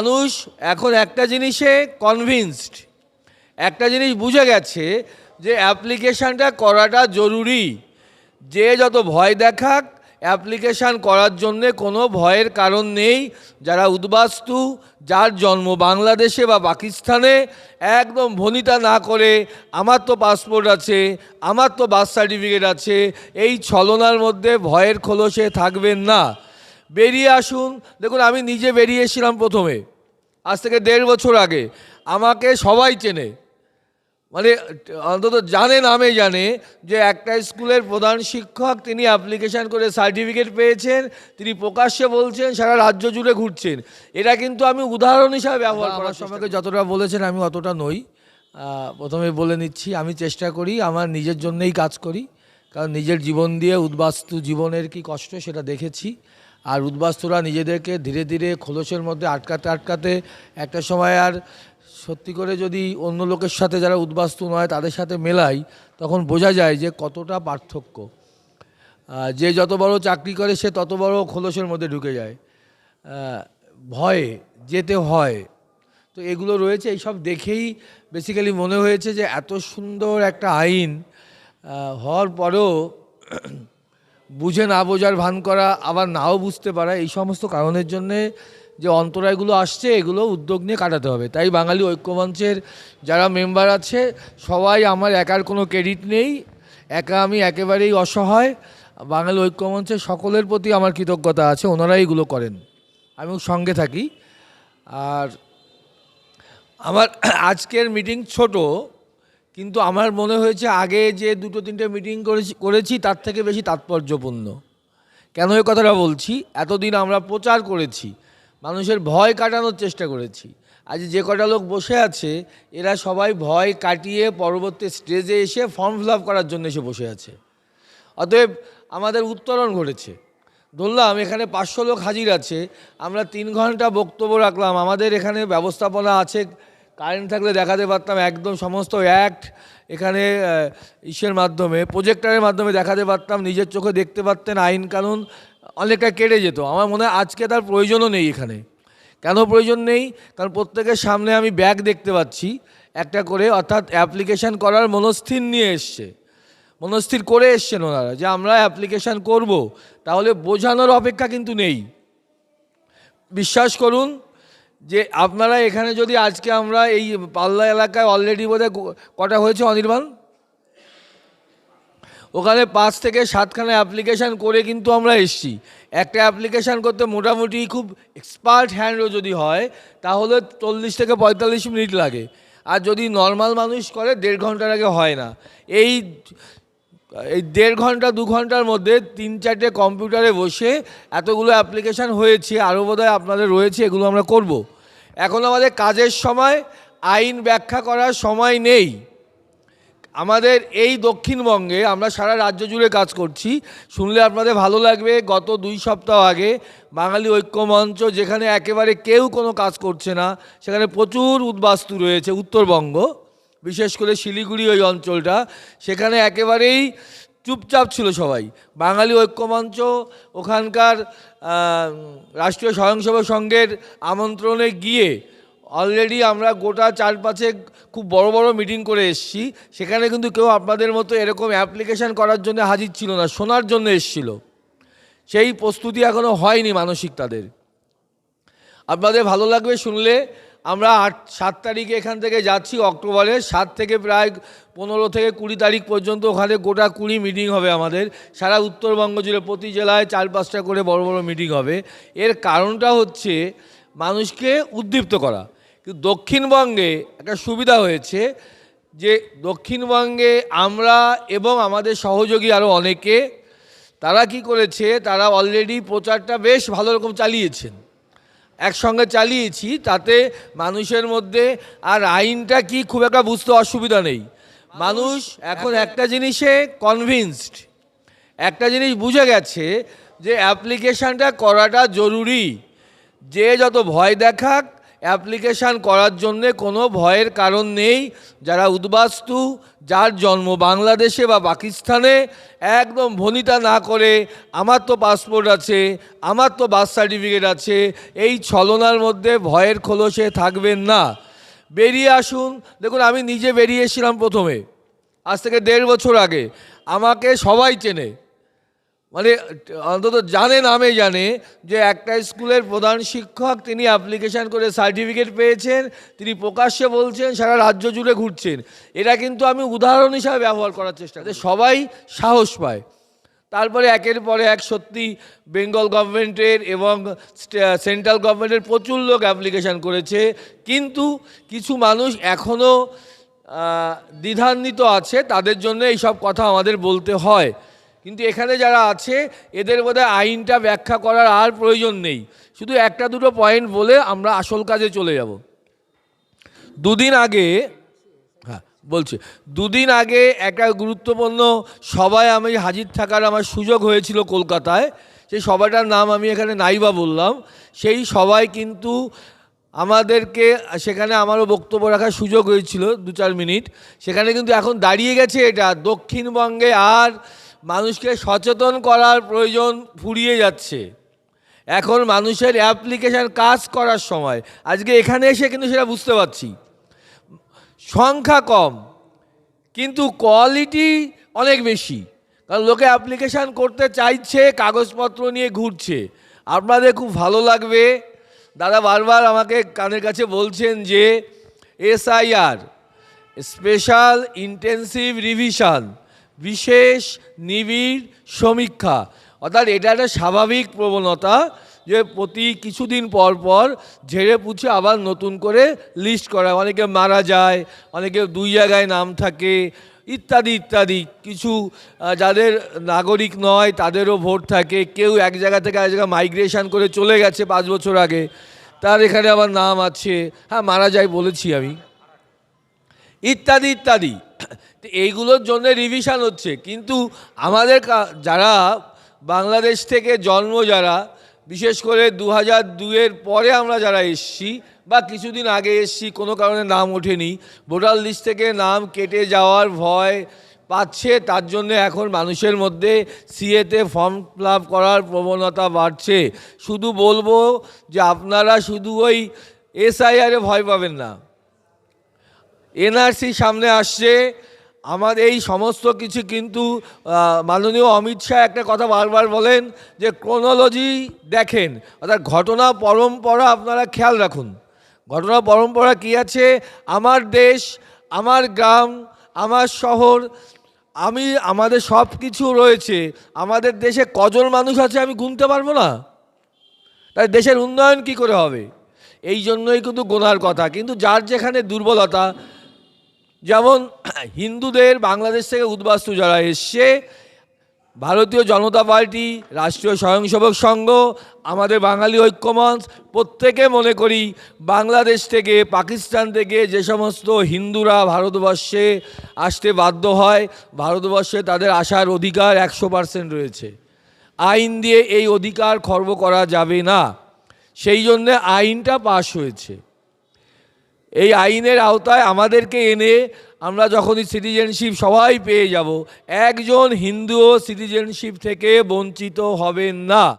মানুষ এখন একটা জিনিসে কনভিনসড একটা জিনিস বুঝে গেছে যে অ্যাপ্লিকেশানটা করাটা জরুরি। যে যত ভয় দেখাক অ্যাপ্লিকেশান করার জন্যে কোনো ভয়ের কারণ নেই। যারা উদ্বাস্তু, যার জন্ম বাংলাদেশে বা পাকিস্তানে, একদম ভনিতা না করে, আমার তো পাসপোর্ট আছে, আমার তো বার্থ সার্টিফিকেট আছে, এই ছলনার মধ্যে ভয়ের খোলসে থাকবেন না। বেরিয়ে আসুন, দেখুন আমি নিজে বেরিয়ে এসেছিলাম প্রথমে। আজ থেকে দেড় বছর আগে আমাকে সবাই চেনে। মানে অন্তত জানে নামে জানে যে একটা স্কুলের প্রধান শিক্ষক তিনি অ্যাপ্লিকেশন করে সার্টিফিকেট পেয়েছেন তিনি প্রকাশ্যে বলছেন সারা রাজ্য জুড়ে ঘুরছেন। এটা কিন্তু আমি উদাহরণ হিসাবে ব্যবহার করার সময়কে যতটা বলেছেন আমি অতটা নই। প্রথমে বলে নিচ্ছি আমি চেষ্টা করি আমার নিজের জন্যই কাজ করি কারণ নিজের জীবন দিয়ে উদ্বাস্তু জীবনের কি কষ্ট সেটা দেখেছি। আর উদ্বাস্তুরা নিজেদেরকে ধীরে ধীরে খোলসের মধ্যে আটকাতে আটকাতে একটা সময় আর সত্যি করে যদি অন্য লোকের সাথে যারা উদ্বাস্তু নয়, তাদের সাথে মেলাই, তখন বোঝা যায় যে কতটা পার্থক্য। যে যত বড় চাকরি করে, সে তত বড় খোলসের মধ্যে ঢুকে যায়। ভয়ে যেতে হয়। তো এগুলো রয়েছে, এইসব দেখেই বেসিক্যালি মনে হয়েছে যে এত সুন্দর একটা আইন হওয়ার পরেও বুঝে না বোঝার ভান করা, আবার নাও বুঝতে পারা, এই সমস্ত কারণের জন্যে যে অন্তরায়গুলো আসছে, এগুলো উদ্যোগ নিয়ে কাটাতে হবে। তাই বাঙালি ঐক্যমঞ্চের যারা মেম্বার আছে, সবাই আমার একার কোনো ক্রেডিট নেই, একা আমি একেবারেই অসহায়। বাঙালি ঐক্যমঞ্চের সকলের প্রতি আমার কৃতজ্ঞতা আছে, ওনারাই এগুলো করেন। আমি সঙ্গে থাকি। আর আমার আজকের মিটিং ছোট কিন্তু আমার মনে হয়েছে আগে যে দুটো তিনটে মিটিং করেছি করেছি, তার থেকে বেশি তাৎপর্যপূর্ণ। কেন এই কথাটা বলছি? এতদিন আমরা প্রচার করেছি, মানুষের ভয় কাটানোর চেষ্টা করেছি। আজ যে কটা লোক বসে আছে, এরা সবাই ভয় কাটিয়ে পরবর্তী স্টেজে এসে ফর্ম ফিল করার জন্য এসে বসে আছে। অতএব আমাদের উত্তরণ ঘটেছে। ধরলাম এখানে পাঁচশো লোক হাজির আছে, আমরা তিন ঘণ্টা বক্তব্য রাখলাম, আমাদের এখানে ব্যবস্থাপনা আছে কারেন্ট থাকলে দেখাতে পারতাম একদম সমস্ত অ্যাক্ট এখানে ইসের মাধ্যমে প্রজেক্টরের মাধ্যমে দেখাতে পারতাম, নিজের চোখে দেখতে পারতেন আইন কানুন, অনেকটা কেটে যেত। আমার মনে হয় আজকে তার প্রয়োজনও নেই এখানে। কেন প্রয়োজন নেই? কারণ প্রত্যেকের সামনে আমি ব্যাগ দেখতে পাচ্ছি, একটা করে, অর্থাৎ অ্যাপ্লিকেশন করার মনস্থির নিয়ে এসছে। মনস্থির করে এসছেন ওনারা, যে আমরা অ্যাপ্লিকেশান করব, তাহলে বোঝানোর অপেক্ষা কিন্তু নেই। বিশ্বাস করুন যে আপনারা এখানে যদি আজকে আমরা এই পাল্লা এলাকায় অলরেডি বোধহয় কটা হয়েছে অনির্বাণ? ওখানে পাঁচ থেকে সাতখানা অ্যাপ্লিকেশান করে কিন্তু আমরা এসছি। একটা অ্যাপ্লিকেশান করতে মোটামুটি খুব এক্সপার্ট হ্যান্ডও যদি হয়, তাহলে চল্লিশ থেকে পঁয়তাল্লিশ মিনিট লাগে। আর যদি নর্মাল মানুষ করে, দেড় ঘণ্টার আগে হয় না। এই এই দেড় ঘণ্টা, দু ঘণ্টার মধ্যে তিন, চারটে কম্পিউটারে বসে এতগুলো অ্যাপ্লিকেশান হয়েছে, আরও বোধহয় আপনাদের রয়েছে, এগুলো আমরা করব। এখন আমাদের কাজের সময়, আইন ব্যাখ্যা করার সময় নেই। আমাদের এই দক্ষিণবঙ্গে আমরা সারা রাজ্য জুড়ে কাজ করছি। শুনলে আপনাদের ভালো লাগবে, গত দুই সপ্তাহ আগে বাঙালি ঐক্যমঞ্চ, যেখানে একেবারে কেউ কোনো কাজ করছে না, সেখানে প্রচুর উদ্বাস্তু রয়েছে উত্তরবঙ্গ। বিশেষ করে শিলিগুড়ি ওই অঞ্চলটা, সেখানে একেবারেই চুপচাপ ছিল সবাই। বাঙালি ঐক্যমঞ্চ, ওখানকার রাষ্ট্রীয় স্বয়ংসেবক সংঘের আমন্ত্রণে গিয়ে অলরেডি আমরা গোটা চার পাঁচে খুব বড় বড় মিটিং করে এসেছি। সেখানে কিন্তু কেউ আপনাদের মতো এরকম অ্যাপ্লিকেশন করার জন্য হাজির ছিল না, শোনার জন্য এসেছিল। সেই প্রস্তুতি এখনও হয়নি মানসিক তাদের। আপনাদের ভালো লাগবে শুনলে আমরা আট, সাত তারিখে এখান থেকে যাচ্ছি অক্টোবরের সাত থেকে প্রায় পনেরো থেকে কুড়ি তারিখ পর্যন্ত ওখানে গোটা কুড়ি মিটিং হবে আমাদের। সারা উত্তরবঙ্গ জুড়ে প্রতি জেলায় চার, পাঁচটা করে বড় বড় মিটিং হবে। এর কারণটা হচ্ছে মানুষকে উদ্দীপ্ত করা। কিন্তু দক্ষিণবঙ্গে একটা সুবিধা হয়েছে যে দক্ষিণবঙ্গে আমরা এবং আমাদের সহযোগী আরও অনেকে, তারা কি করেছে, তারা অলরেডি প্রচারটা বেশ ভালো রকম চালিয়েছেন। একসঙ্গে চালিয়েছি তাতে মানুষের মধ্যে আর আইনটা কি খুব একটা বুঝতে অসুবিধা নেই। মানুষ এখন একটা জিনিসে কনভিনসড একটা জিনিস বুঝে গেছে যে অ্যাপ্লিকেশানটা করাটা জরুরি। যে যত ভয় দেখাক অ্যাপ্লিকেশান করার জন্যে কোনো ভয়ের কারণ নেই। যারা উদ্বাস্তু, যার জন্ম বাংলাদেশে বা পাকিস্তানে, একদম ভনিতা না করে, আমার তো পাসপোর্ট আছে, আমার তো বার্থ সার্টিফিকেট আছে, এই ছলনার মধ্যে ভয়ের খোলসে থাকবেন না। বেরিয়ে আসুন। দেখুন, আমি নিজে বেরিয়ে এসেছিলাম প্রথমে। আজ থেকে দেড় বছর আগে। আমাকে সবাই চেনে। মানে অন্তত জানে নামে জানে যে একটা স্কুলের প্রধান শিক্ষক, তিনি অ্যাপ্লিকেশন করে সার্টিফিকেট পেয়েছেন, তিনি প্রকাশ্যে বলছেন, সারা রাজ্য জুড়ে ঘুরছেন। এটা কিন্তু আমি উদাহরণ হিসাবে ব্যবহার করার চেষ্টা করি। সবাই সাহস পায়। তারপরে একের পরে এক সত্যি বেঙ্গল গভর্নমেন্টের এবং সেন্ট্রাল গভর্নমেন্টের প্রচুর লোক অ্যাপ্লিকেশন করেছে। কিন্তু কিছু মানুষ এখনও দ্বিধান্বিত আছে, তাদের জন্য এইসব কথা আমাদের বলতে হয়। কিন্তু এখানে যারা আছে, এদের বোধহয় আইনটা ব্যাখ্যা করার আর প্রয়োজন নেই। শুধু একটা দুটো পয়েন্ট বলে আমরা আসল কাজে চলে যাব। দুদিন আগে হ্যাঁ বলছি, দুদিন আগে একটা গুরুত্বপূর্ণ সভায় আমি হাজির থাকার আমার সুযোগ হয়েছিল কলকাতায়। সেই সভাটার নাম আমি এখানে নাইবা বললাম। সেই সভায় কিন্তু আমাদেরকে, সেখানে আমারও বক্তব্য রাখার সুযোগ হয়েছিল দু চার মিনিট। সেখানে কিন্তু এখন দাঁড়িয়ে গেছে এটা। দক্ষিণবঙ্গে আর মানুষকে সচেতন করার প্রয়োজন ফুরিয়ে যাচ্ছে। এখন মানুষের অ্যাপ্লিকেশান কাজ করার সময়। আজকে এখানে এসে কিন্তু সেটা বুঝতে পারছি। সংখ্যা কম, কিন্তু কোয়ালিটি অনেক বেশি। কারণ লোকে অ্যাপ্লিকেশান করতে চাইছে, কাগজপত্র নিয়ে ঘুরছে। আপনাদের খুব ভালো লাগবে। দাদা বারবার আমাকে কানের কাছে বলছেন যে, এসআইআর, স্পেশাল ইন্টেন্সিভ রিভিশন। বিশেষ নিবিড় সমীক্ষা। অর্থাৎ এটা একটা স্বাভাবিক প্রবণতা যে প্রতি কিছুদিন পর পর ঝেড়ে পুছে আবার নতুন করে লিস্ট করা। অনেকে মারা যায়, অনেকে দুই জায়গায় নাম থাকে, ইত্যাদি ইত্যাদি। কিছু যাদের নাগরিক নয়, তাদেরও ভোট থাকে। কেউ এক জায়গা থেকে এক জায়গায় মাইগ্রেশন করে চলে গেছে পাঁচ বছর আগে। তার এখানে আবার নাম আছে। হ্যাঁ মারা যায় বলেছি আমি। ইত্যাদি ইত্যাদি। তো এইগুলোর জন্য রিভিশন হচ্ছে। কিন্তু আমাদের যারা বাংলাদেশ থেকে জন্ম যারা, বিশেষ করে দু হাজার দুয়ের পরে আমরা যারা এসছি বা কিছুদিন আগে এসছি, কোনো কারণে নাম ওঠেনি, ভোটার লিস্ট থেকে নাম কেটে যাওয়ার ভয় পাচ্ছে, তার জন্য এখন মানুষের মধ্যে সিএতে ফর্ম ফিল করার প্রবণতা বাড়ছে। শুধু বলব যে আপনারা শুধু ওই এসআইআরে ভয় পাবেন না। এনআরসি সামনে আসছে আমাদের এই সমস্ত কিছু কিন্তু মাননীয় অমিত শাহ একটা কথা বারবার বলেন যে ক্রোনোলজি দেখেন। অর্থাৎ ঘটনা পরম্পরা আপনারা খেয়াল রাখুন। ঘটনা পরম্পরা কী আছে? আমার দেশ, আমার গ্রাম, আমার শহর, আমি, আমাদের সব কিছু রয়েছে। আমাদের দেশে কজন মানুষ আছে আমি গুনতে পারব না? তাই দেশের উন্নয়ন কি করে হবে? এই জন্যই কিন্তু গোনার কথা। কিন্তু যার যেখানে দুর্বলতা যেমন হিন্দুদের বাংলাদেশ থেকে উদ্বাস্তু যারা এসছে, ভারতীয় জনতা পার্টি, রাষ্ট্রীয় স্বয়ংসেবক সংঘ, আমাদের বাঙালি ঐক্যমঞ্চ, প্রত্যেকে মনে করি বাংলাদেশ থেকে, পাকিস্তান থেকে যে সমস্ত হিন্দুরা ভারতবর্ষে আসতে বাধ্য হয়, ভারতবর্ষে তাদের আসার অধিকার একশো পার্সেন্ট রয়েছে। আইন দিয়ে এই অধিকার খর্ব করা যাবে না। সেই জন্যে আইনটা পাশ হয়েছে। এই আইনের আওতায় আমাদেরকে এনে আমরা যখনই সিটিজেনশিপ সবাই পেয়ে যাব, একজন হিন্দুও সিটিজেনশিপ থেকে বঞ্চিত হবেন না।